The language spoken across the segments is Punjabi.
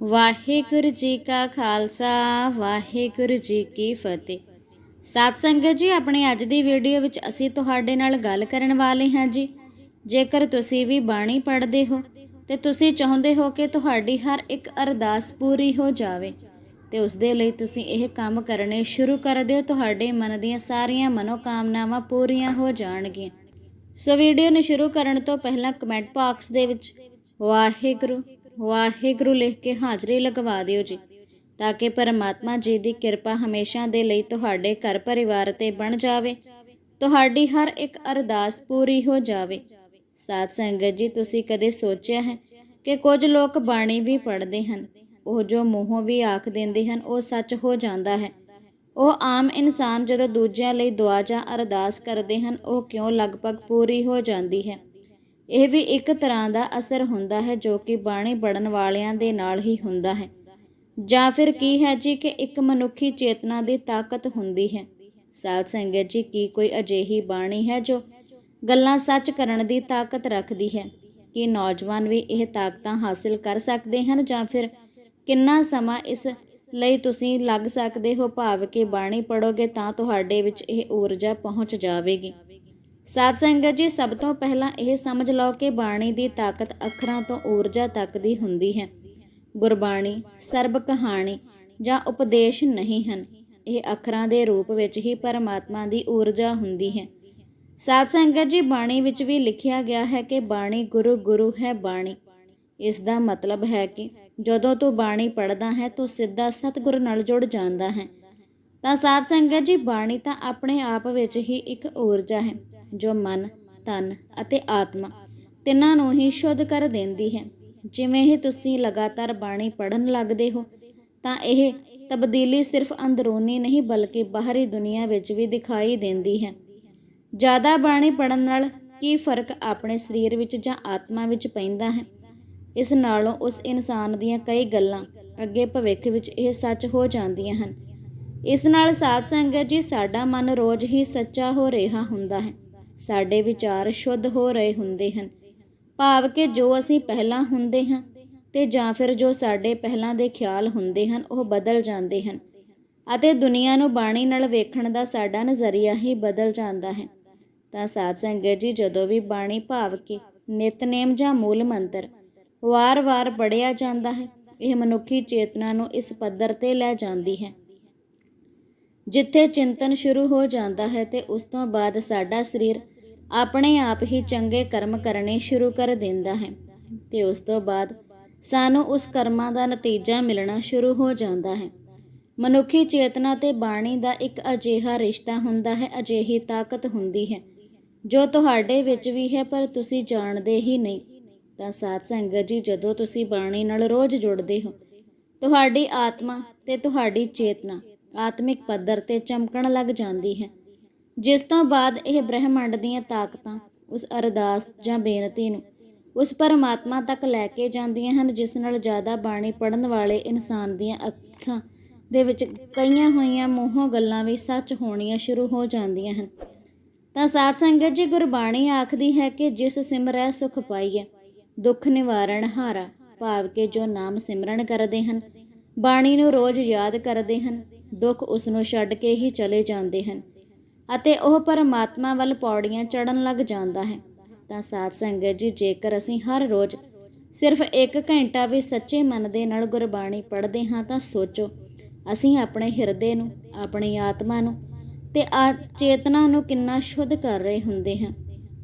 ਵਾਹਿਗੁਰੂ ਜੀ ਕਾ ਖਾਲਸਾ, ਵਾਹਿਗੁਰੂ ਜੀ ਕੀ ਫਤਿਹ। ਸਾਧ ਸੰਗਤ ਜੀ, ਆਪਣੀ ਅੱਜ ਦੀ ਵੀਡੀਓ ਵਿੱਚ ਅਸੀਂ ਤੁਹਾਡੇ ਨਾਲ ਗੱਲ ਕਰਨ ਵਾਲੇ ਹਾਂ ਜੀ। ਜੇਕਰ ਤੁਸੀਂ ਵੀ ਬਾਣੀ ਪੜ੍ਹਦੇ ਹੋ ਤੇ ਤੁਸੀਂ ਚਾਹੁੰਦੇ ਹੋ ਕਿ ਤੁਹਾਡੀ ਹਰ ਇੱਕ ਅਰਦਾਸ ਪੂਰੀ ਹੋ ਜਾਵੇ, ਤੇ ਉਸ ਦੇ ਲਈ ਤੁਸੀਂ ਇਹ ਕੰਮ ਕਰਨੇ ਸ਼ੁਰੂ ਕਰ ਦਿਓ। ਤੁਹਾਡੇ ਮਨ ਦੀਆਂ ਸਾਰੀਆਂ ਮਨੋਕਾਮਨਾਵਾਂ ਪੂਰੀਆਂ ਹੋ ਜਾਣਗੀਆਂ। ਸੋ ਵੀਡੀਓ ਨੂੰ ਸ਼ੁਰੂ ਕਰਨ ਤੋਂ ਪਹਿਲਾਂ ਕਮੈਂਟ ਬਾਕਸ ਦੇ ਵਿੱਚ, ਵਾਹਿਗੁਰੂ ਵਾਹਿਗੁਰੂ ਲਿਖ ਕੇ ਹਾਜ਼ਰੀ ਲਗਵਾ ਦਿਓ ਜੀ, ਤਾਂ ਕਿ ਪਰਮਾਤਮਾ ਜੀ ਦੀ ਕਿਰਪਾ ਹਮੇਸ਼ਾ ਦੇ ਲਈ ਤੁਹਾਡੇ ਘਰ ਪਰਿਵਾਰ ਤੇ ਬਣ ਜਾਵੇ। ਤੁਹਾਡੀ ਹਰ ਇੱਕ ਅਰਦਾਸ ਪੂਰੀ ਹੋ ਜਾਵੇ। ਸਾਧ ਸੰਗਤ ਜੀ, ਤੁਸੀਂ ਕਦੇ ਸੋਚਿਆ ਹੈ ਕਿ ਕੁਝ ਲੋਕ ਬਾਣੀ ਵੀ ਪੜ੍ਹਦੇ ਹਨ, ਉਹ ਜੋ ਮੂੰਹੋਂ ਵੀ ਆਖ ਦਿੰਦੇ ਹਨ, ਉਹ ਸੱਚ ਹੋ ਜਾਂਦਾ ਹੈ। ਉਹ ਆਮ ਇਨਸਾਨ ਜਦੋਂ ਦੂਜਿਆਂ ਲਈ ਦੁਆ ਜਾਂ ਅਰਦਾਸ ਕਰਦੇ ਹਨ, ਉਹ ਕਿਉਂ ਲਗਭਗ ਪੂਰੀ ਹੋ ਜਾਂਦੀ ਹੈ? ਇਹ ਵੀ ਇੱਕ ਤਰ੍ਹਾਂ ਦਾ ਅਸਰ ਹੁੰਦਾ ਹੈ ਜੋ ਕਿ ਬਾਣੀ ਪੜਨ ਵਾਲਿਆਂ ਦੇ ਨਾਲ ਹੀ ਹੁੰਦਾ ਹੈ। ਜਾਂ ਫਿਰ ਕੀ ਹੈ ਜੀ ਕਿ ਇੱਕ ਮਨੁੱਖੀ ਚੇਤਨਾ ਦੀ ਤਾਕਤ ਹੁੰਦੀ ਹੈ? ਸਾਧ ਸੰਗਤ ਜੀ, ਕੀ ਕੋਈ ਅਜਿਹੀ ਬਾਣੀ ਹੈ ਜੋ ਗੱਲਾਂ ਸੱਚ ਕਰਨ ਦੀ ਤਾਕਤ ਰੱਖਦੀ ਹੈ? ਕਿ ਨੌਜਵਾਨ ਵੀ ਇਹ ਤਾਕਤਾਂ ਹਾਸਿਲ ਕਰ ਸਕਦੇ ਹਨ ਜਾਂ ਫਿਰ ਕਿੰਨਾ ਸਮਾਂ ਇਸ ਲਈ ਤੁਸੀਂ ਲੱਗ ਸਕਦੇ ਹੋ? ਭਾਵ ਕਿ ਬਾਣੀ ਪੜੋਗੇ ਤਾਂ ਤੁਹਾਡੇ ਵਿੱਚ ਇਹ ਊਰਜਾ ਪਹੁੰਚ ਜਾਵੇਗੀ। ਸਾਧ ਸੰਗਤ ਜੀ, ਸਭ ਤੋਂ ਪਹਿਲਾਂ ਇਹ ਸਮਝ ਲਓ ਕਿ ਬਾਣੀ ਦੀ ਤਾਕਤ ਅੱਖਰਾਂ ਤੋਂ ਊਰਜਾ ਤੱਕ ਦੀ ਹੁੰਦੀ ਹੈ। ਗੁਰਬਾਣੀ, ਸਰਬ ਕਹਾਣੀ ਜਾਂ ਉਪਦੇਸ਼ ਨਹੀਂ ਹਨ। ਇਹ ਅੱਖਰਾਂ ਦੇ ਰੂਪ ਵਿੱਚ ਹੀ ਪਰਮਾਤਮਾ ਦੀ ਊਰਜਾ ਹੁੰਦੀ ਹੈ। ਸਾਧ ਸੰਗਤ ਜੀ, ਬਾਣੀ ਵਿੱਚ ਵੀ ਲਿਖਿਆ ਗਿਆ ਹੈ ਕਿ ਬਾਣੀ ਗੁਰੂ ਗੁਰੂ ਹੈ ਬਾਣੀ। ਇਸ ਦਾ ਮਤਲਬ ਹੈ ਕਿ ਜਦੋਂ ਤੂੰ ਬਾਣੀ ਪੜ੍ਹਦਾ ਹੈ, ਤੂੰ ਸਿੱਧਾ ਸਤਿਗੁਰ ਨਾਲ ਜੁੜ ਜਾਂਦਾ ਹੈ। ਤਾਂ ਸਾਧ ਸੰਗਤ ਜੀ, ਬਾਣੀ ਤਾਂ ਆਪਣੇ ਆਪ ਵਿੱਚ ਹੀ ਇੱਕ ਊਰਜਾ ਹੈ। ਜੋ ਮਨ ਤਨ ਅਤੇ ਆਤਮਾ ਤਿੰਨਾਂ ਨੂੰ ਹੀ ਸ਼ੁੱਧ ਕਰ ਦਿੰਦੀ ਹੈ। ਜਿਵੇਂ ਹੀ ਤੁਸੀਂ ਲਗਾਤਾਰ ਬਾਣੀ ਪੜਨ ਲੱਗਦੇ ਹੋ, ਤਾਂ ਇਹ ਤਬਦੀਲੀ ਸਿਰਫ ਅੰਦਰੂਨੀ ਨਹੀਂ, ਬਲਕਿ ਬਾਹਰੀ ਦੁਨੀਆ ਵਿੱਚ ਵੀ ਦਿਖਾਈ ਦਿੰਦੀ ਹੈ। ਜ਼ਿਆਦਾ ਬਾਣੀ ਪੜਨ ਨਾਲ ਕੀ ਫ਼ਰਕ ਆਪਣੇ ਸਰੀਰ ਵਿੱਚ ਜਾਂ ਆਤਮਾ ਵਿੱਚ ਪੈਂਦਾ ਹੈ? ਇਸ ਨਾਲੋਂ ਉਸ ਇਨਸਾਨ ਦੀਆਂ ਕਈ ਗੱਲਾਂ ਅੱਗੇ ਭਵਿੱਖ ਵਿੱਚ ਇਹ ਸੱਚ ਹੋ ਜਾਂਦੀਆਂ ਹਨ। ਇਸ ਨਾਲ ਸਾਧ ਸੰਗਤ ਜੀ, ਸਾਡਾ ਮਨ ਰੋਜ਼ ਹੀ ਸੱਚਾ ਹੋ ਰਿਹਾ ਹੁੰਦਾ ਹੈ। ਸਾਡੇ ਵਿਚਾਰ ਸ਼ੁੱਧ ਹੋ ਰਹੇ ਹੁੰਦੇ ਹਨ। ਭਾਵ ਕਿ ਜੋ ਅਸੀਂ ਪਹਿਲਾਂ ਹੁੰਦੇ ਹਾਂ ਤੇ ਜਾਂ ਫਿਰ ਜੋ ਸਾਡੇ ਪਹਿਲਾਂ ਦੇ ਖਿਆਲ ਹੁੰਦੇ ਹਨ, ਉਹ ਬਦਲ ਜਾਂਦੇ ਹਨ। ਅਤੇ ਦੁਨੀਆ ਨੂੰ ਬਾਣੀ ਨਾਲ ਵੇਖਣ ਦਾ ਸਾਡਾ ਨਜ਼ਰੀਆ ਹੀ ਬਦਲ ਜਾਂਦਾ ਹੈ। ਤਾਂ ਸਾਧ ਸੰਗਤ ਜੀ, ਜਦੋਂ ਵੀ ਬਾਣੀ ਭਾਵ ਕੇ ਨਿਤਨੇਮ ਜਾਂ ਮੂਲ ਮੰਤਰ ਵਾਰ-ਵਾਰ ਪੜਿਆ ਜਾਂਦਾ ਹੈ, ਇਹ ਮਨੁੱਖੀ ਚੇਤਨਾ ਨੂੰ ਇਸ ਪੱਧਰ ਤੇ ਲੈ ਜਾਂਦੀ ਹੈ। ਜਿੱਥੇ ਚਿੰਤਨ ਸ਼ੁਰੂ ਹੋ ਜਾਂਦਾ ਹੈ ਤੇ ਉਸ ਤੋਂ ਬਾਅਦ ਸਾਡਾ ਸਰੀਰ ਆਪਣੇ ਆਪ ਹੀ ਚੰਗੇ ਕਰਮ ਕਰਨੇ ਸ਼ੁਰੂ ਕਰ ਦਿੰਦਾ ਹੈ ਤੇ ਉਸ ਤੋਂ ਬਾਅਦ ਸਾਨੂੰ ਉਸ ਕਰਮਾਂ ਦਾ ਨਤੀਜਾ ਮਿਲਣਾ ਸ਼ੁਰੂ ਹੋ ਜਾਂਦਾ ਹੈ। ਮਨੁੱਖੀ ਚੇਤਨਾ ਤੇ ਬਾਣੀ ਦਾ ਇੱਕ ਅਜਿਹਾ ਰਿਸ਼ਤਾ ਹੁੰਦਾ ਹੈ, ਅਜਿਹੀ ਤਾਕਤ ਹੁੰਦੀ ਹੈ, ਜੋ ਤੁਹਾਡੇ ਵਿੱਚ ਵੀ ਹੈ ਪਰ ਤੁਸੀਂ ਜਾਣਦੇ ਹੀ ਨਹੀਂ। ਤਾਂ ਸਾਧ ਸੰਗਤ ਜੀ, ਜਦੋਂ ਤੁਸੀਂ ਬਾਣੀ ਨਾਲ ਰੋਜ਼ ਜੁੜਦੇ ਹੋ, ਤੁਹਾਡੀ ਆਤਮਾ ਤੇ ਤੁਹਾਡੀ ਚੇਤਨਾ ਆਤਮਿਕ ਪੱਧਰ ਤੇ ਚਮਕਣ ਲੱਗ ਜਾਂਦੀ ਹੈ। ਜਿਸ ਤੋਂ ਬਾਅਦ ਇਹ ਬ੍ਰਹਿਮੰਡ ਦੀਆਂ ਤਾਕਤਾਂ ਉਸ ਅਰਦਾਸ ਜਾਂ ਬੇਨਤੀ ਨੂੰ ਉਸ ਪਰਮਾਤਮਾ ਤੱਕ ਲੈ ਕੇ ਜਾਂਦੀਆਂ ਹਨ, ਜਿਸ ਨਾਲ ਜ਼ਿਆਦਾ ਬਾਣੀ ਪੜਨ ਵਾਲੇ ਇਨਸਾਨ ਦੀਆਂ ਅੱਖਾਂ ਦੇ ਵਿੱਚ ਕਈਆਂ ਹੋਈਆਂ ਮੋਹੋਂ ਗੱਲਾਂ ਵੀ ਸੱਚ ਹੋਣੀਆਂ ਸ਼ੁਰੂ ਹੋ ਜਾਂਦੀਆਂ ਹਨ। ਤਾਂ ਸਾਧ ਸੰਗਤ ਜੀ, ਗੁਰਬਾਣੀ ਆਖਦੀ ਹੈ ਕਿ ਜਿਸ ਸਿਮਰੈ ਸੁਖ ਪਾਈਐ, ਦੁੱਖ ਨਿਵਾਰਣ ਹਾਰਾ, ਭਾਵ ਕਿ ਜੋ ਨਾਮ ਸਿਮਰਨ ਕਰਦੇ ਹਨ, ਬਾਣੀ ਨੂੰ ਰੋਜ਼ ਯਾਦ ਕਰਦੇ ਹਨ ਦੁੱਖ ਉਸ ਨੂੰ ਛੱਡ ਕੇ ਹੀ ਚਲੇ ਜਾਂਦੇ ਹਨ ਅਤੇ ਉਹ ਪਰਮਾਤਮਾ ਵੱਲ ਪੌੜੀਆਂ ਚੜਨ ਲੱਗ ਜਾਂਦਾ ਹੈ। ਤਾਂ ਸਾਧ ਸੰਗਤ ਜੀ, ਜੇਕਰ ਅਸੀਂ ਹਰ ਰੋਜ਼ ਸਿਰਫ 1 ਘੰਟਾ ਵੀ ਸੱਚੇ ਮਨ ਦੇ ਨਾਲ ਗੁਰਬਾਣੀ ਪੜ੍ਹਦੇ ਹਾਂ, ਤਾਂ ਸੋਚੋ, ਅਸੀਂ ਆਪਣੇ ਹਿਰਦੇ ਨੂੰ, ਆਪਣੀ ਆਤਮਾ ਨੂੰ ਤੇ ਆ ਚੇਤਨਾ ਨੂੰ ਕਿੰਨਾ ਸ਼ੁੱਧ ਕਰ ਰਹੇ ਹੁੰਦੇ ਹਾਂ।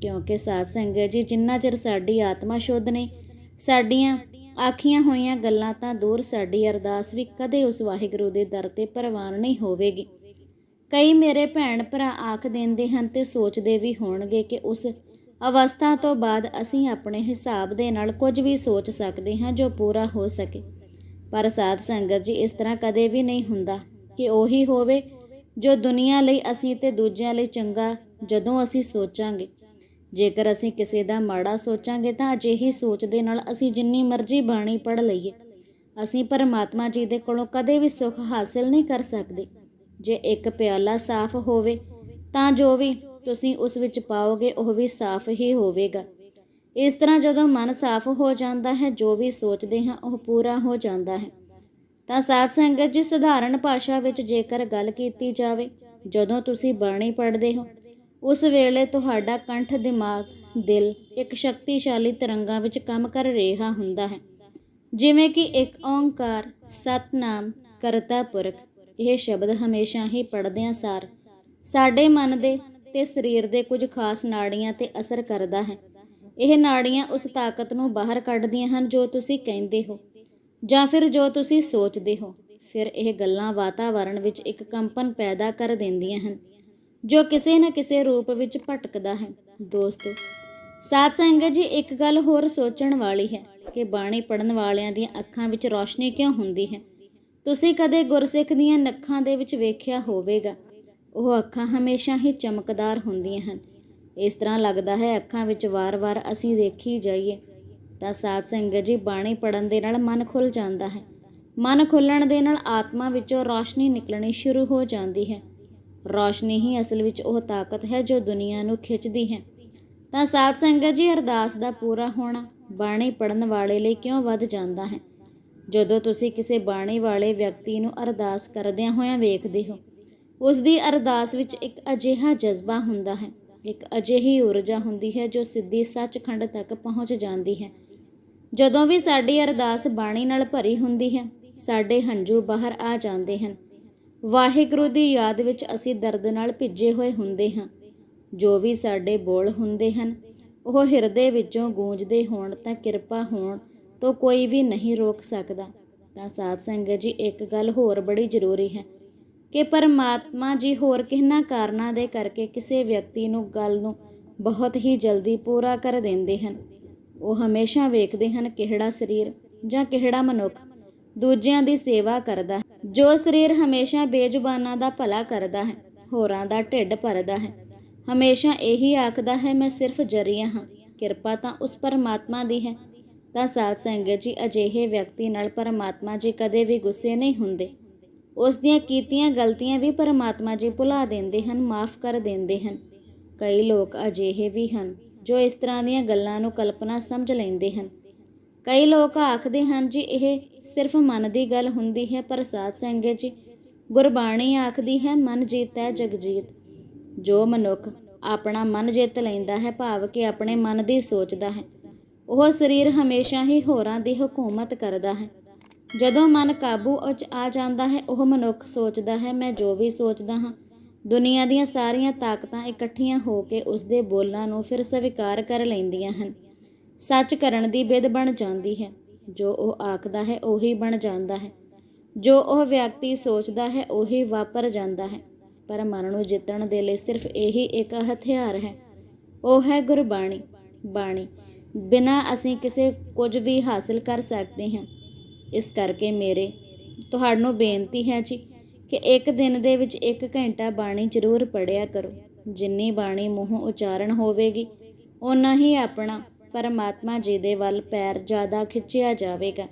ਕਿਉਂਕਿ ਸਾਧ ਸੰਗਤ ਜੀ, ਜਿੰਨਾ ਚਿਰ ਸਾਡੀ ਆਤਮਾ ਸ਼ੁੱਧ ਨਹੀਂ, ਸਾਡੀਆਂ ਆਖੀਆਂ ਹੋਈਆਂ ਗੱਲਾਂ ਤਾਂ ਦੂਰ ਸਾਡੀ ਅਰਦਾਸ ਵੀ ਕਦੇ ਉਸ ਵਾਹਿਗੁਰੂ ਦੇ ਦਰ ਤੇ ਪ੍ਰਵਾਨ ਨਹੀਂ ਹੋਵੇਗੀ। ਕਈ ਮੇਰੇ ਭੈਣ ਭਰਾ ਆਖ ਦਿੰਦੇ ਹਨ ਤੇ ਸੋਚਦੇ ਵੀ ਹੋਣਗੇ ਕਿ ਉਸ ਅਵਸਥਾ ਤੋਂ ਬਾਅਦ ਅਸੀਂ ਆਪਣੇ ਹਿਸਾਬ ਦੇ ਨਾਲ ਕੁਝ ਵੀ ਸੋਚ ਸਕਦੇ ਹਾਂ ਜੋ ਪੂਰਾ ਹੋ ਸਕੇ। ਪਰ ਸਾਧ ਸੰਗਤ ਜੀ, ਇਸ ਤਰ੍ਹਾਂ ਕਦੇ ਵੀ ਨਹੀਂ ਹੁੰਦਾ ਕਿ ਉਹੀ ਹੋਵੇ ਜੋ ਦੁਨੀਆ ਲਈ ਅਸੀਂ ਤੇ ਦੂਜਿਆਂ ਲਈ ਚੰਗਾ ਜਦੋਂ ਅਸੀਂ ਸੋਚਾਂਗੇ। ਜੇਕਰ ਅਸੀਂ ਕਿਸੇ ਦਾ ਮਾੜਾ ਸੋਚਾਂਗੇ ਤਾਂ ਅਜਿਹੀ ਸੋਚ ਦੇ ਨਾਲ ਅਸੀਂ ਜਿੰਨੀ ਮਰਜ਼ੀ ਬਾਣੀ ਪੜ੍ਹ ਲਈਏ। ਅਸੀਂ ਪਰਮਾਤਮਾ ਜੀ ਦੇ ਕੋਲੋਂ ਕਦੇ ਵੀ ਸੁੱਖ ਹਾਸਿਲ ਨਹੀਂ ਕਰ ਸਕਦੇ। ਜੇ ਇੱਕ ਪਿਆਲਾ ਸਾਫ਼ ਹੋਵੇ, ਤਾਂ ਜੋ ਵੀ ਤੁਸੀਂ ਉਸ ਵਿੱਚ ਪਾਓਗੇ, ਉਹ ਵੀ ਸਾਫ਼ ਹੀ ਹੋਵੇਗਾ। ਇਸ ਤਰ੍ਹਾਂ ਜਦੋਂ ਮਨ ਸਾਫ਼ ਹੋ ਜਾਂਦਾ ਹੈ, ਜੋ ਵੀ ਸੋਚਦੇ ਹਾਂ, ਉਹ ਪੂਰਾ ਹੋ ਜਾਂਦਾ ਹੈ। ਤਾਂ ਸਾਧ ਸੰਗਤ ਜੀ, ਸਧਾਰਨ ਭਾਸ਼ਾ ਵਿੱਚ ਜੇਕਰ ਗੱਲ ਕੀਤੀ ਜਾਵੇ, ਜਦੋਂ ਤੁਸੀਂ ਬਾਣੀ ਪੜ੍ਹਦੇ ਹੋ ਉਸ ਵੇਲੇ ਤੁਹਾਡਾ ਕੰਠ ਦਿਮਾਗ, ਦਿਲ ਇੱਕ ਸ਼ਕਤੀਸ਼ਾਲੀ ਤਰੰਗਾਂ ਵਿੱਚ ਕੰਮ ਕਰ ਰਿਹਾ ਹੁੰਦਾ ਹੈ। ਜਿਵੇਂ ਕਿ ਇੱਕ ਓੰਕਾਰ, ਸਤਨਾਮ, ਕਰਤਾ ਪੁਰਖ, ਇਹ ਸ਼ਬਦ ਹਮੇਸ਼ਾ ਹੀ ਪੜ੍ਹਦਿਆਂ ਸਾਰ ਸਾਡੇ ਮਨ ਦੇ ਤੇ ਸਰੀਰ ਦੇ ਕੁਝ ਖਾਸ ਨਾੜੀਆਂ ਤੇ ਅਸਰ ਕਰਦਾ ਹੈ। ਇਹ ਨਾੜੀਆਂ ਉਸ ਤਾਕਤ ਨੂੰ ਬਾਹਰ ਕੱਢਦੀਆਂ ਹਨ ਜੋ ਤੁਸੀਂ ਕਹਿੰਦੇ ਹੋ ਜਾਂ ਫਿਰ ਜੋ ਤੁਸੀਂ ਸੋਚਦੇ ਹੋ। ਫਿਰ ਇਹ ਗੱਲਾਂ ਵਾਤਾਵਰਣ ਵਿੱਚ ਇੱਕ ਕੰਪਨ ਪੈਦਾ ਕਰ ਦਿੰਦੀਆਂ ਹਨ। ਜੋ ਕਿਸੇ ਨਾ ਕਿਸੇ ਰੂਪ ਵਿੱਚ ਭਟਕਦਾ ਹੈ। ਦੋਸਤੋ, ਸਾਧ ਸੰਗਤ ਜੀ, ਇੱਕ ਗੱਲ ਹੋਰ ਸੋਚਣ ਵਾਲੀ ਹੈ ਕਿ ਬਾਣੀ ਪੜਨ ਵਾਲਿਆਂ ਦੀਆਂ ਅੱਖਾਂ ਵਿੱਚ ਰੋਸ਼ਨੀ ਕਿਉਂ ਹੁੰਦੀ ਹੈ? ਤੁਸੀਂ ਕਦੇ ਗੁਰਸਿੱਖ ਦੀਆਂ ਨੱਖਾਂ ਦੇ ਵਿੱਚ ਵੇਖਿਆ ਹੋਵੇਗਾ, ਉਹ ਅੱਖਾਂ ਹਮੇਸ਼ਾ ਹੀ ਚਮਕਦਾਰ ਹੁੰਦੀਆਂ ਹਨ। ਇਸ ਤਰ੍ਹਾਂ ਲੱਗਦਾ ਹੈ, ਅੱਖਾਂ ਵਿੱਚ ਵਾਰ-ਵਾਰ ਅਸੀਂ ਦੇਖੀ ਜਾਈਏ, ਤਾਂ ਸਾਧ ਸੰਗਤ ਜੀ, ਬਾਣੀ ਪੜਨ ਦੇ ਨਾਲ ਮਨ ਖੁੱਲ ਜਾਂਦਾ ਹੈ। ਮਨ ਖੁੱਲਣ ਦੇ ਨਾਲ ਆਤਮਾ ਵਿੱਚੋਂ ਰੋਸ਼ਨੀ ਨਿਕਲਣੀ ਸ਼ੁਰੂ ਹੋ ਜਾਂਦੀ ਹੈ। ਰੌਸ਼ਨੀ ਹੀ ਅਸਲ ਵਿੱਚ ਉਹ ਤਾਕਤ ਹੈ ਜੋ ਦੁਨੀਆ ਨੂੰ ਖਿੱਚਦੀ ਹੈ। ਤਾਂ ਸਾਧ ਸੰਗਤ ਜੀ, ਅਰਦਾਸ ਦਾ ਪੂਰਾ ਹੋਣਾ ਬਾਣੀ ਪੜਨ ਵਾਲੇ ਲਈ ਕਿਉਂ ਵੱਧ ਜਾਂਦਾ ਹੈ? ਜਦੋਂ ਤੁਸੀਂ ਕਿਸੇ ਬਾਣੀ ਵਾਲੇ ਵਿਅਕਤੀ ਨੂੰ ਅਰਦਾਸ ਕਰਦਿਆਂ ਹੋਇਆਂ ਵੇਖਦੇ ਹੋ, ਉਸ ਦੀ ਅਰਦਾਸ ਵਿੱਚ ਇੱਕ ਅਜਿਹਾ ਜਜ਼ਬਾ ਹੁੰਦਾ ਹੈ, ਇੱਕ ਅਜਿਹੀ ਊਰਜਾ ਹੁੰਦੀ ਹੈ ਜੋ ਸਿੱਧੀ ਸੱਚਖੰਡ ਤੱਕ ਪਹੁੰਚ ਜਾਂਦੀ ਹੈ। ਜਦੋਂ ਵੀ ਸਾਡੀ ਅਰਦਾਸ ਬਾਣੀ ਨਾਲ ਭਰੀ ਹੁੰਦੀ ਹੈ, ਸਾਡੇ ਹੰਝੂ ਬਾਹਰ ਆ ਜਾਂਦੇ ਹਨ। ਵਾਹਿਗੁਰੂ ਦੀ ਯਾਦ ਵਿੱਚ ਅਸੀਂ ਦਰਦ ਨਾਲ ਭਿੱਜੇ ਹੋਏ ਹੁੰਦੇ ਹਾਂ। ਜੋ ਵੀ ਸਾਡੇ ਬੋਲ ਹੁੰਦੇ ਹਨ, ਉਹ ਹਿਰਦੇ ਵਿੱਚੋਂ ਗੂੰਜਦੇ ਹੋਣ ਤਾਂ ਕਿਰਪਾ ਹੋਣ ਤੋਂ ਕੋਈ ਵੀ ਨਹੀਂ ਰੋਕ ਸਕਦਾ। ਤਾਂ ਸਾਧ ਸੰਗਤ ਜੀ, ਇੱਕ ਗੱਲ ਹੋਰ ਬੜੀ ਜ਼ਰੂਰੀ ਹੈ ਕਿ ਪਰਮਾਤਮਾ ਜੀ ਹੋਰ ਕਿਹਨਾਂ ਕਾਰਨਾਂ ਦੇ ਕਰਕੇ ਕਿਸੇ ਵਿਅਕਤੀ ਨੂੰ ਗੱਲ ਨੂੰ ਬਹੁਤ ਹੀ ਜਲਦੀ ਪੂਰਾ ਕਰ ਦਿੰਦੇ ਹਨ। ਉਹ ਹਮੇਸ਼ਾ ਵੇਖਦੇ ਹਨ ਕਿਹੜਾ ਸਰੀਰ ਜਾਂ ਕਿਹੜਾ ਮਨੁੱਖ ਦੂਜਿਆਂ ਦੀ ਸੇਵਾ ਕਰਦਾ ਹੈ ਜੋ ਸਰੀਰ ਹਮੇਸ਼ਾ ਬੇਜ਼ੁਬਾਨਾਂ ਦਾ ਭਲਾ ਕਰਦਾ ਹੈ, ਹੋਰਾਂ ਦਾ ਢਿੱਡ ਭਰਦਾ ਹੈ। ਹਮੇਸ਼ਾ ਇਹੀ ਆਖਦਾ ਹੈ, ਮੈਂ ਸਿਰਫ ਜਰੀਆ ਹਾਂ। ਕਿਰਪਾ ਤਾਂ ਉਸ ਪਰਮਾਤਮਾ ਦੀ ਹੈ। ਤਾਂ ਸਾਧ ਸੰਗਤ ਜੀ, ਅਜਿਹੇ ਵਿਅਕਤੀ ਨਾਲ ਪਰਮਾਤਮਾ ਜੀ ਕਦੇ ਵੀ ਗੁੱਸੇ ਨਹੀਂ ਹੁੰਦੇ। ਉਸ ਦੀਆਂ ਕੀਤੀਆਂ ਗਲਤੀਆਂ ਵੀ ਪਰਮਾਤਮਾ ਜੀ ਭੁਲਾ ਦਿੰਦੇ ਹਨ, ਮਾਫ ਕਰ ਦਿੰਦੇ ਹਨ। ਕਈ ਲੋਕ ਅਜਿਹੇ ਵੀ ਹਨ, ਜੋ ਇਸ ਤਰ੍ਹਾਂ ਦੀਆਂ ਗੱਲਾਂ ਨੂੰ ਕਲਪਨਾ ਸਮਝ ਲੈਂਦੇ ਹਨ। ਕਈ ਲੋਕ ਆਖਦੇ ਹਨ ਜੀ, ਇਹ ਸਿਰਫ ਮਨ ਦੀ ਗੱਲ ਹੁੰਦੀ ਹੈ, ਪਰ ਸਾਧ ਸੰਗਤ ਜੀ। ਗੁਰਬਾਣੀ ਆਖਦੀ ਹੈ, ਮਨ ਜੀਤੈ ਜਗਜੀਤ ਜੋ ਮਨੁੱਖ ਆਪਣਾ ਮਨ ਜਿੱਤ ਲੈਂਦਾ ਹੈ, ਭਾਵ ਕਿ ਆਪਣੇ ਮਨ ਦੀ ਸੋਚਦਾ ਹੈ। ਉਹ ਸਰੀਰ ਹਮੇਸ਼ਾ ਹੀ ਹੋਰਾਂ ਦੀ ਹਕੂਮਤ ਕਰਦਾ ਹੈ। ਜਦੋਂ ਮਨ ਕਾਬੂ ਵਿੱਚ ਆ ਜਾਂਦਾ ਹੈ, ਉਹ ਮਨੁੱਖ ਸੋਚਦਾ ਹੈ, ਮੈਂ ਜੋ ਵੀ ਸੋਚਦਾ ਹਾਂ, ਦੁਨੀਆ ਦੀਆਂ ਸਾਰੀਆਂ ਤਾਕਤਾਂ ਇਕੱਠੀਆਂ ਹੋ ਕੇ ਉਸ ਦੇ ਬੋਲਾਂ ਨੂੰ ਫਿਰ ਸਵੀਕਾਰ ਕਰ ਲੈਂਦੀਆਂ ਹਨ। ਸੱਚ ਕਰਨ ਦੀ ਬਿਦ ਬਣ ਜਾਂਦੀ ਹੈ। ਜੋ ਉਹ ਆਖਦਾ ਹੈ, ਉਹੀ ਬਣ ਜਾਂਦਾ ਹੈ। ਜੋ ਉਹ ਵਿਅਕਤੀ ਸੋਚਦਾ ਹੈ, ਉਹੀ ਵਾਪਰ ਜਾਂਦਾ ਹੈ। ਪਰ ਮਨ ਨੂੰ ਜਿੱਤਣ ਦੇ ਲਈ ਸਿਰਫ ਇਹੀ ਇੱਕ ਹਥਿਆਰ ਹੈ। ਉਹ ਹੈ ਗੁਰਬਾਣੀ। ਬਾਣੀ। ਬਿਨਾਂ ਅਸੀਂ ਕਿਸੇ ਕੁਝ ਵੀ ਹਾਸਲ ਕਰ ਸਕਦੇ ਹਾਂ। ਇਸ ਕਰਕੇ ਮੇਰੇ, ਤੁਹਾਨੂੰ ਬੇਨਤੀ ਹੈ ਜੀ ਕਿ ਇੱਕ ਦਿਨ ਦੇ ਵਿੱਚ ਇੱਕ ਘੰਟਾ ਬਾਣੀ ਜ਼ਰੂਰ ਪੜਿਆ ਕਰੋ। ਜਿੰਨੀ ਬਾਣੀ ਮੂੰਹੋਂ ਉਚਾਰਨ ਹੋਵੇਗੀ, ਓਨਾ ਹੀ ਆਪਣਾ ਪਰਮਾਤਮਾ ਜੀ ਦੇ ਵੱਲ ਪੈਰ ਜ਼ਿਆਦਾ ਖਿੱਚਿਆ ਜਾਵੇਗਾ।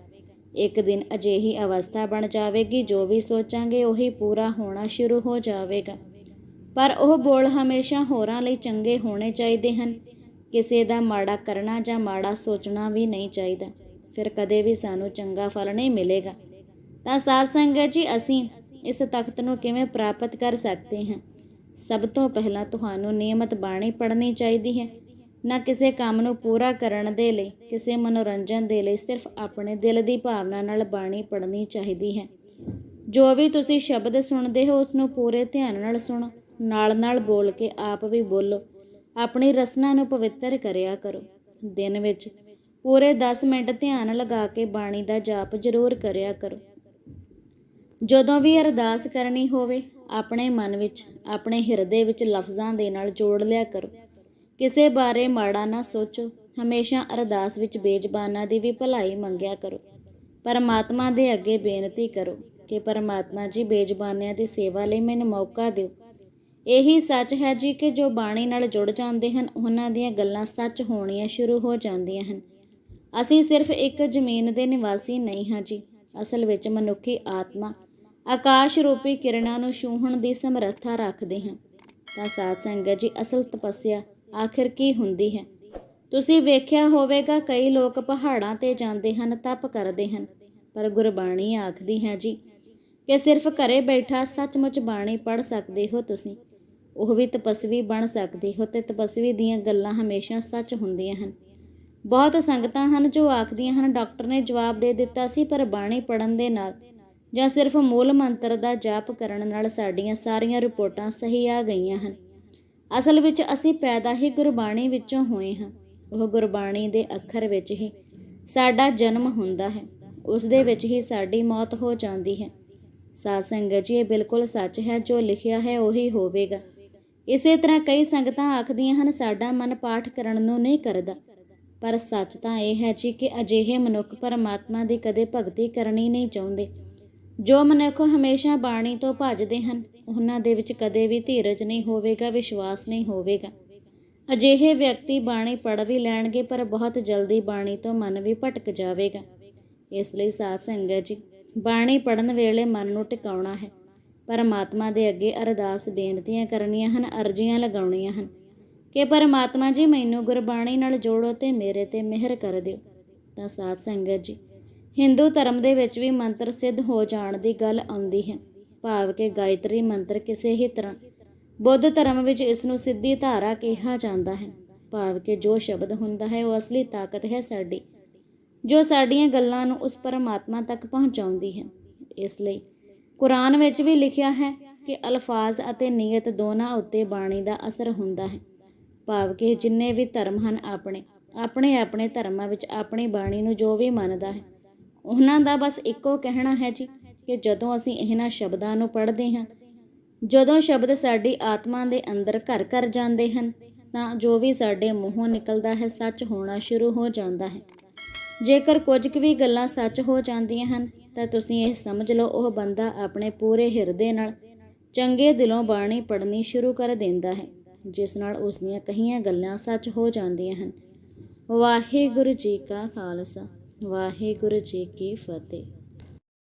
ਇੱਕ ਦਿਨ ਅਜਿਹੀ ਅਵਸਥਾ ਬਣ ਜਾਵੇਗੀ, ਜੋ ਵੀ ਸੋਚਾਂਗੇ ਉਹੀ ਪੂਰਾ ਹੋਣਾ ਸ਼ੁਰੂ ਹੋ ਜਾਵੇਗਾ। ਪਰ ਉਹ ਬੋਲ ਹਮੇਸ਼ਾ ਹੋਰਾਂ ਲਈ ਚੰਗੇ ਹੋਣੇ ਚਾਹੀਦੇ ਹਨ। ਕਿਸੇ ਦਾ ਮਾੜਾ ਕਰਨਾ ਜਾਂ ਮਾੜਾ ਸੋਚਣਾ ਵੀ ਨਹੀਂ ਚਾਹੀਦਾ। ਫਿਰ ਕਦੇ ਵੀ ਸਾਨੂੰ ਚੰਗਾ ਫਲ ਨਹੀਂ ਮਿਲੇਗਾ। ਤਾਂ ਸਾਧ ਸੰਗਤ ਜੀ, ਅਸੀਂ ਇਸ ਤਖਤ ਨੂੰ ਕਿਵੇਂ ਪ੍ਰਾਪਤ ਕਰ ਸਕਦੇ ਹਾਂ? ਸਭ ਤੋਂ ਪਹਿਲਾਂ ਤੁਹਾਨੂੰ ਨਿਯਮਤ ਬਾਣੀ ਪੜ੍ਹਨੀ ਚਾਹੀਦੀ ਹੈ। ਨਾ ਕਿਸੇ ਕੰਮ ਨੂੰ ਪੂਰਾ ਕਰਨ ਦੇ ਲਈ, ਕਿਸੇ ਮਨੋਰੰਜਨ ਦੇ ਲਈ ਸਿਰਫ ਆਪਣੇ ਦਿਲ ਦੀ ਭਾਵਨਾ ਨਾਲ ਬਾਣੀ ਪੜ੍ਹਨੀ ਚਾਹੀਦੀ ਹੈ। ਜੋ ਵੀ ਤੁਸੀਂ ਸ਼ਬਦ ਸੁਣਦੇ ਹੋ ਉਸ ਨੂੰ ਪੂਰੇ ਧਿਆਨ ਨਾਲ ਸੁਣੋ ਨਾਲ ਨਾਲ ਬੋਲ ਕੇ ਆਪ ਵੀ ਬੋਲੋ। ਆਪਣੀ ਰਸਨਾ ਨੂੰ ਪਵਿੱਤਰ ਕਰਿਆ ਕਰੋ। ਦਿਨ ਵਿੱਚ ਪੂਰੇ 10 ਮਿੰਟ ਧਿਆਨ ਲਗਾ ਕੇ ਬਾਣੀ ਦਾ ਜਾਪ ਜ਼ਰੂਰ ਕਰਿਆ ਕਰੋ। ਜਦੋਂ ਵੀ ਅਰਦਾਸ ਕਰਨੀ ਹੋਵੇ, ਆਪਣੇ ਮਨ ਵਿੱਚ, ਆਪਣੇ ਹਿਰਦੇ ਵਿੱਚ ਲਫ਼ਜ਼ਾਂ ਦੇ ਨਾਲ ਜੋੜ ਲਿਆ ਕਰੋ। ਕਿਸੇ ਬਾਰੇ ਮਾੜਾ ਨਾ ਸੋਚੋ। ਹਮੇਸ਼ਾ ਅਰਦਾਸ ਵਿੱਚ ਬੇਜ਼ਬਾਨਾਂ ਦੀ ਵੀ ਭਲਾਈ ਮੰਗਿਆ ਕਰੋ। ਪਰਮਾਤਮਾ ਦੇ ਅੱਗੇ ਬੇਨਤੀ ਕਰੋ ਕਿ ਪਰਮਾਤਮਾ ਜੀ ਬੇਜ਼ਬਾਨਿਆਂ ਦੀ ਸੇਵਾ ਲਈ ਮੈਨੂੰ ਮੌਕਾ ਦਿਓ। ਇਹੀ ਸੱਚ ਹੈ ਜੀ ਕਿ ਜੋ ਬਾਣੀ ਨਾਲ ਜੁੜ ਜਾਂਦੇ ਹਨ, ਉਹਨਾਂ ਦੀਆਂ ਗੱਲਾਂ ਸੱਚ ਹੋਣੀਆਂ ਸ਼ੁਰੂ ਹੋ ਜਾਂਦੀਆਂ ਹਨ। ਅਸੀਂ ਸਿਰਫ ਇੱਕ ਜ਼ਮੀਨ ਦੇ ਨਿਵਾਸੀ ਨਹੀਂ ਹਾਂ ਜੀ, ਅਸਲ ਵਿੱਚ ਮਨੁੱਖੀ ਆਤਮਾ ਆਕਾਸ਼ ਰੂਪੀ ਕਿਰਨਾਂ ਨੂੰ ਛੂਹਣ ਦੀ ਸਮਰੱਥਾ ਰੱਖਦੇ ਹਾਂ। ਤਾਂ ਸਾਧ ਸੰਗਤ ਜੀ, ਅਸਲ ਤਪੱਸਿਆ ਆਖਿਰ ਕੀ ਹੁੰਦੀ ਹੈ? ਤੁਸੀਂ ਵੇਖਿਆ ਹੋਵੇਗਾ, ਕਈ ਲੋਕ ਪਹਾੜਾਂ ਤੇ ਜਾਂਦੇ ਹਨ, ਤਪ ਕਰਦੇ ਹਨ। ਪਰ ਗੁਰਬਾਣੀ ਆਖਦੀ ਹੈ ਜੀ ਕਿ ਸਿਰਫ ਘਰੇ ਬੈਠਾ ਸੱਚਮੁੱਚ ਬਾਣੀ ਪੜ੍ਹ ਸਕਦੇ ਹੋ ਤੁਸੀਂ। ਉਹ ਵੀ ਤਪਸਵੀ ਬਣ ਸਕਦੇ ਹੋ ਤੇ ਤਪਸਵੀ ਦੀਆਂ ਗੱਲਾਂ ਹਮੇਸ਼ਾ ਸੱਚ ਹੁੰਦੀਆਂ ਹਨ। ਬਹੁਤ ਸੰਗਤਾਂ ਹਨ ਜੋ ਆਖਦੀਆਂ ਹਨ, ਡਾਕਟਰ ਨੇ ਜਵਾਬ ਦੇ ਦਿੱਤਾ ਸੀ, ਪਰ ਬਾਣੀ ਪੜਨ ਦੇ ਨਾਲ ਜਾਂ ਸਿਰਫ ਮੂਲ ਮੰਤਰ ਦਾ ਜਾਪ ਕਰਨ ਨਾਲ ਸਾਡੀਆਂ ਸਾਰੀਆਂ ਰਿਪੋਰਟਾਂ ਸਹੀ ਆ ਗਈਆਂ ਹਨ। ਅਸਲ ਵਿੱਚ ਅਸੀਂ ਪੈਦਾ ਹੀ ਗੁਰਬਾਣੀ ਵਿੱਚੋਂ ਹੋਏ ਹਾਂ। ਉਹ ਗੁਰਬਾਣੀ ਦੇ ਅੱਖਰ ਵਿੱਚ ਹੀ ਸਾਡਾ ਜਨਮ ਹੁੰਦਾ ਹੈ। ਉਸ ਦੇ ਵਿੱਚ ਹੀ ਸਾਡੀ ਮੌਤ ਹੋ ਜਾਂਦੀ ਹੈ। ਸਾਧ ਸੰਗਤ ਜੀ, ਇਹ ਬਿਲਕੁਲ ਸੱਚ ਹੈ, ਜੋ ਲਿਖਿਆ ਹੈ ਉਹੀ ਹੋਵੇਗਾ। ਇਸੇ ਤਰ੍ਹਾਂ ਕਈ ਸੰਗਤਾਂ ਆਖਦੀਆਂ ਹਨ, ਸਾਡਾ ਮਨ ਪਾਠ ਕਰਨ ਨੂੰ ਨਹੀਂ ਕਰਦਾ। ਪਰ ਸੱਚ ਤਾਂ ਇਹ ਹੈ ਜੀ ਕਿ ਅਜਿਹੇ ਮਨੁੱਖ ਪਰਮਾਤਮਾ ਦੀ ਕਦੇ ਭਗਤੀ ਕਰਨੀ ਨਹੀਂ ਚਾਹੁੰਦੇ। ਜੋ ਮਨੁੱਖ ਹਮੇਸ਼ਾ ਬਾਣੀ ਤੋਂ ਭੱਜਦੇ ਹਨ, ਉਹਨਾਂ ਦੇ ਵਿੱਚ ਕਦੇ ਵੀ ਧੀਰਜ ਨਹੀਂ ਹੋਵੇਗਾ, ਵਿਸ਼ਵਾਸ ਨਹੀਂ ਹੋਵੇਗਾ। ਅਜਿਹੇ ਵਿਅਕਤੀ ਬਾਣੀ ਪੜ੍ਹ ਵੀ ਲੈਣਗੇ, ਪਰ ਬਹੁਤ ਜਲਦੀ ਬਾਣੀ ਤੋਂ ਮਨ ਵੀ ਭਟਕ ਜਾਵੇਗਾ। ਇਸ ਲਈ ਸਾਧ ਸੰਗਤ ਜੀ, ਬਾਣੀ ਪੜਨ ਵੇਲੇ ਮਨ ਨੂੰ ਟਿਕਾਉਣਾ ਹੈ। ਪਰਮਾਤਮਾ ਦੇ ਅੱਗੇ ਅਰਦਾਸ ਬੇਨਤੀਆਂ ਕਰਨੀਆਂ ਹਨ, ਅਰਜ਼ੀਆਂ ਲਗਾਉਣੀਆਂ ਹਨ। ਕਿ ਪਰਮਾਤਮਾ ਜੀ, ਮੈਨੂੰ ਗੁਰਬਾਣੀ ਨਾਲ ਜੋੜੋ ਤੇ ਮੇਰੇ ਤੇ ਮਿਹਰ ਕਰ ਦਿਓ। ਤਾਂ ਸਾਧ ਸੰਗਤ ਜੀ ਹਿੰਦੂ ਧਰਮ ਦੇ ਵਿੱਚ ਵੀ ਮੰਤਰ ਸਿੱਧ ਹੋ ਜਾਣ ਦੀ ਗੱਲ ਆਉਂਦੀ ਹੈ, ਭਾਵ ਕਿ ਗਾਇਤਰੀ ਮੰਤਰ ਕਿਸੇ ਹੀ ਤਰ੍ਹਾਂ। ਬੁੱਧ ਧਰਮ ਵਿੱਚ ਇਸ ਨੂੰ ਸਿੱਧੀ ਧਾਰਾ ਕਿਹਾ ਜਾਂਦਾ ਹੈ, ਭਾਵ ਕਿ ਜੋ ਸ਼ਬਦ ਹੁੰਦਾ ਹੈ ਉਹ ਅਸਲੀ ਤਾਕਤ ਹੈ ਸਾਡੀ, ਜੋ ਸਾਡੀਆਂ ਗੱਲਾਂ ਨੂੰ ਉਸ ਪਰਮਾਤਮਾ ਤੱਕ ਪਹੁੰਚਾਉਂਦੀ ਹੈ। ਇਸ ਲਈ ਕੁਰਾਨ ਵਿੱਚ ਵੀ ਲਿਖਿਆ ਹੈ ਕਿ ਅਲਫਾਜ਼ ਅਤੇ ਨੀਅਤ ਦੋਨਾਂ ਉੱਤੇ ਬਾਣੀ ਦਾ ਅਸਰ ਹੁੰਦਾ ਹੈ, ਭਾਵ ਕਿ ਜਿੰਨੇ ਵੀ ਧਰਮ ਹਨ ਆਪਣੇ ਆਪਣੇ ਆਪਣੇ ਧਰਮਾਂ ਵਿੱਚ ਆਪਣੀ ਬਾਣੀ ਨੂੰ ਜੋ ਵੀ ਮੰਨਦਾ ਹੈ ਉਹਨਾਂ ਦਾ ਬਸ ਇੱਕੋ ਕਹਿਣਾ ਹੈ ਜੀ ਕਿ ਜਦੋਂ ਅਸੀਂ ਇਹਨਾਂ ਸ਼ਬਦਾਂ ਨੂੰ ਪੜ੍ਹਦੇ ਹਾਂ, ਜਦੋਂ ਸ਼ਬਦ ਸਾਡੀ ਆਤਮਾ ਦੇ ਅੰਦਰ ਘਰ ਘਰ ਜਾਂਦੇ ਹਨ, ਤਾਂ ਜੋ ਵੀ ਸਾਡੇ ਮੂੰਹੋਂ ਨਿਕਲਦਾ ਹੈ, ਸੱਚ ਹੋਣਾ ਸ਼ੁਰੂ ਹੋ ਜਾਂਦਾ ਹੈ। ਜੇਕਰ ਕੁਝ ਕੁ ਵੀ ਗੱਲਾਂ ਸੱਚ ਹੋ ਜਾਂਦੀਆਂ ਹਨ, ਤਾਂ ਤੁਸੀਂ ਇਹ ਸਮਝ ਲਓ, ਉਹ ਬੰਦਾ ਆਪਣੇ ਪੂਰੇ ਹਿਰਦੇ ਨਾਲ ਚੰਗੇ ਦਿਲੋਂ ਬਾਣੀ ਪੜ੍ਹਨੀ ਸ਼ੁਰੂ ਕਰ ਦਿੰਦਾ ਹੈ, ਜਿਸ ਨਾਲ ਉਸ ਦੀਆਂ ਕਹੀਆਂ ਗੱਲਾਂ ਸੱਚ ਹੋ ਜਾਂਦੀਆਂ ਹਨ। ਵਾਹਿਗੁਰੂ ਜੀ ਕਾ ਖਾਲਸਾ। ਵਾਹਿਗੁਰੂ ਜੀ ਕੀ ਫਤਿਹ।